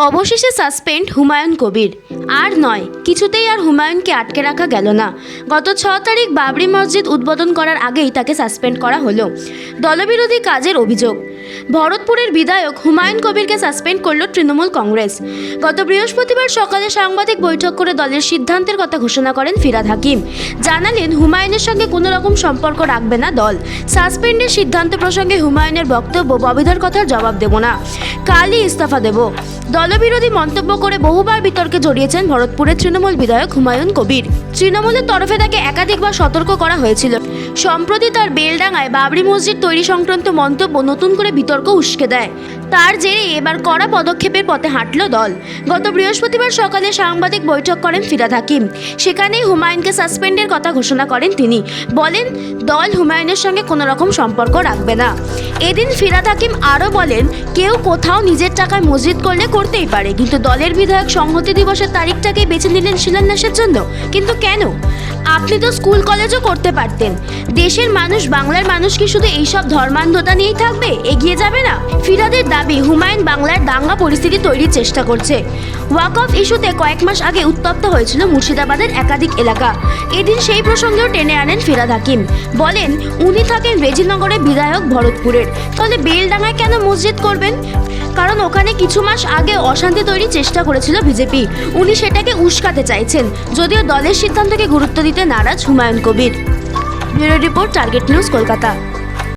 অবশেষে সাসপেন্ড হুমায়ুন কবির। আর নয়, কিছুতেই আর হুমায়ুনকে আটকে রাখা গেল না। গত ছ তারিখ বাবরি মসজিদ উদ্বোধন করার আগেই তাকে সাসপেন্ড করা হলো। দলবিরোধী কাজের অভিযোগ। ভরতপুরের বিধায়ক হুমায়ুন কবিরকে সাসপেন্ড করল তৃণমূল কংগ্রেস। গত বৃহস্পতিবার সকালে সাংবাদিক বৈঠক করে দলের সিদ্ধান্তের কথা ঘোষণা করেন ফিরাদ হাকিম। জানালেন, হুমায়ুনের সঙ্গে কোনো রকম সম্পর্ক রাখবে না দল। সাসপেন্ডের সিদ্ধান্ত প্রসঙ্গে হুমায়ুনের বক্তব্য, ববিধার কথার জবাব দেব না। কালই ইস্তফা দেব। দলবিরোধী মন্তব্য করে বহুবার বিতর্কে জড়িয়েছেন ভরতপুরের তৃণমূল বিধায়ক হুমায়ুন কবির। তৃণমূলের তরফে তাকে একাধিকবার সতর্ক করা হয়েছিল। সম্প্রতি তার বেলডাঙায় বাবরি মসজিদ তৈরি সংক্রান্ত মন্তব্য নতুন করে বিতর্ক উস্কে দেয়। তার জেরে এবার কড়া পদক্ষেপের পথে হাঁটল দল। গত বৃহস্পতিবার সকালে সাংবাদিক বৈঠক করেন ফিরাদ হাকিম। সেখানেই হুমায়ুনকে সাসপেন্ডের কথা ঘোষণা করেন তিনি। বলেন, দল হুমায়ুনের সঙ্গে কোনো রকম সম্পর্ক রাখবে না। এদিন ফিরাদ হাকিম আরও বলেন, কেউ কোথাও নিজের টাকায় মসজিদ করলে করতেই পারে, কিন্তু দলের বিধায়ক সংহতি দিবসের তারিখটাকে বেছে নিলেন শিলান্যাসের জন্য। কিন্তু কেন? আপনি তো স্কুল, কলেজও করতে পারতেন। দেশের মানুষ, বাংলার মানুষ কি শুধু এইসব ধর্মান্ধতা নিয়েই থাকবে? এগিয়ে যাবে না। ফিরাদের দাবি, হুমায়ুন বাংলার দাঙ্গা পরিস্থিতি তৈরির চেষ্টা করছে। ওয়াক অফ ইস্যুতে কয়েক মাস আগে উত্তপ্ত হয়েছিল মুর্শিদাবাদের একাধিক এলাকা। এদিন সেই প্রসঙ্গেও টেনে আনেন ফিরাদ হাকিম। বলেন, উনি থাকেন রেজিনগরে বিধায়ক ভরতপুরের। তাহলে বেলডাঙ্গায় কেন মসজিদ করবেন? কারণ ওখানে কিছু মাস আগে অশান্তি তৈরির চেষ্টা করেছিল বিজেপি। উনি সেটাকে উস্কাতে চাইছেন। যদিও দলের সিদ্ধান্তকে গুরুত্ব দিতে নারাজ Humayun Kabir. Bureau report, target news, Kolkata.